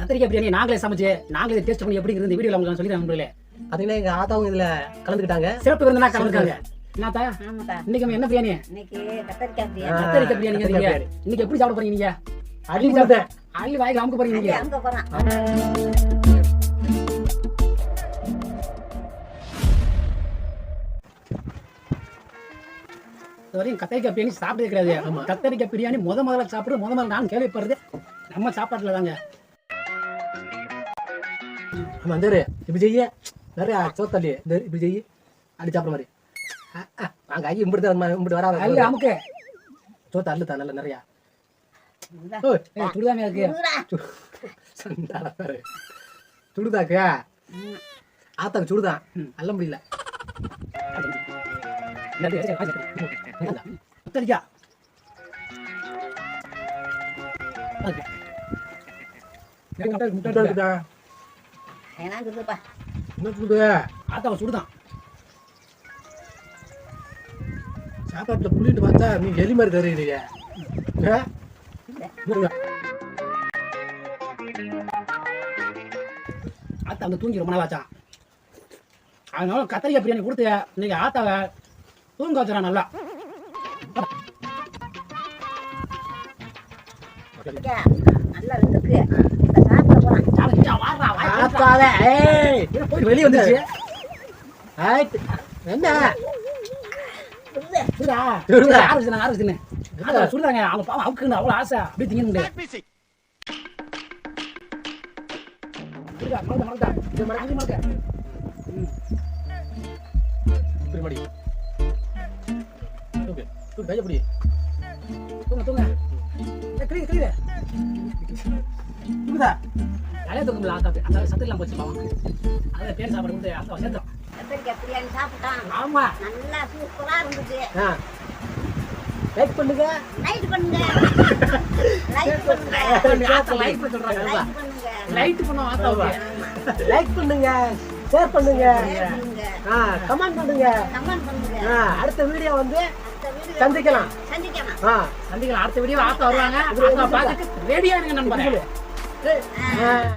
கத்திரிக்காய் பிரியாணி நாங்களே சமைச்சு நாங்களே டேஸ்ட் பண்ணி எப்படி இருந்து வீடியோல உங்களுக்கு சொல்லி நண்பர்களே. பாத்தீங்கன்னா எங்க ஆத்தாவும் இதுல கலந்துக்கிட்டாங்க. சிறப்பு விருந்தினா கலந்துருக்காங்க என்னத்தா? இன்னைக்கு என்ன பிரியாணி? இன்னைக்கு கத்தரிக்காய். பிரியாணி. இன்னைக்கு எப்படி சாப்பிட போறீங்க நீங்க? அள்ளி கொடுத்தேன் அள்ளி வாய்க்கு அமுக்க போறீங்க நீங்க. அங்க போறான். இது வரையும் கத்திரிக்காய் பிரியாணி சாப்பிட்டதே கிடையாது. கத்திரிக்காய் பிரியாணி முத முதல்ல சாப்பிடுறது முத முதல்ல நான் கேள்விப்படுறது நம்ம சாப்பாட்டுல தாங்க ஆமா இந்த இரு, இப்படி செய்ய நிறைய சோத்தள்ளி இந்த இப்படி செய்ய அடி சாப்பிட்ற மாதிரி வாங்க ஐயா இம்பிட்டு தான் இம்பிட்டு வராது அமுக்கு சோத்த அள்ளுதா நல்ல நிறையா சுடுதாமே இருக்கு சுடுதாக்கு. ஆத்தாக்கு சுடுதான் அல்ல முடியல முட்டை இருக்குதா எனக்கு இருக்குதுப்பா. என்ன சுடு ஆத்தாவை சுடுதான் சாப்பாட்டுல புள்ளிட்டு பார்த்தா நீ எலி மாதிரி? இருங்க. ஆத்தா வந்து தூங்கி ரொம்ப நாள் ஆச்சான் அதனால கத்திரிக்காய் பிரியாணி கொடுத்து இன்னைக்கு ஆத்தாவை தூங்க வச்சுறான் நல்லா நல்லா வெந்துருக்கு. இப்ப சாப்பிட போறான். சாப்பிட்டு வாடுறா, ஆத்தாவே, ஏய், வெளியே வந்துச்சு. என்ன? அவங்க பாவம் அவுக்குன்னு அவ்வளோ ஆசை. அப்படியே திங்க மறக்க மறக்க இது மறக்க மறக்க. இப்படி மடி. தூக்கு. தூக்கு, கையை பிடி. தூங்க தூங்க. ஏய், கிளீது கிளீது தூக்குதா? நிறைய தூக்கமில்ல ஆத்தாக்கு அந்த சத்துக்கலாம் போச்சு பாவம். அதை பேர் சாப்பாடு கொடுத்து ஆத்தா சேர்த்தோம் கத்திரிக்காய் பிரியாணி சாப்பிட்டான். ஆமா. நல்லா சூப்பரா இருந்துச்சு. ஆ. லைக் பண்ணுங்க. லைக் ஷேர் பண்ணுங்க. ஆ, கமெண்ட் பண்ணுங்க. கமெண்ட் பண்ணுங்க. ஆ, அடுத்த வீடியோ வந்து சந்திக்கலாம். சந்திக்கலாம். ஆ. சந்திக்கலாம். அடுத்த வீடியோ ஆத்தா வருவாங்க. ஆத்தா பார்த்துட்டு ரெடியா இருங்க நண்பர்களே ஆ.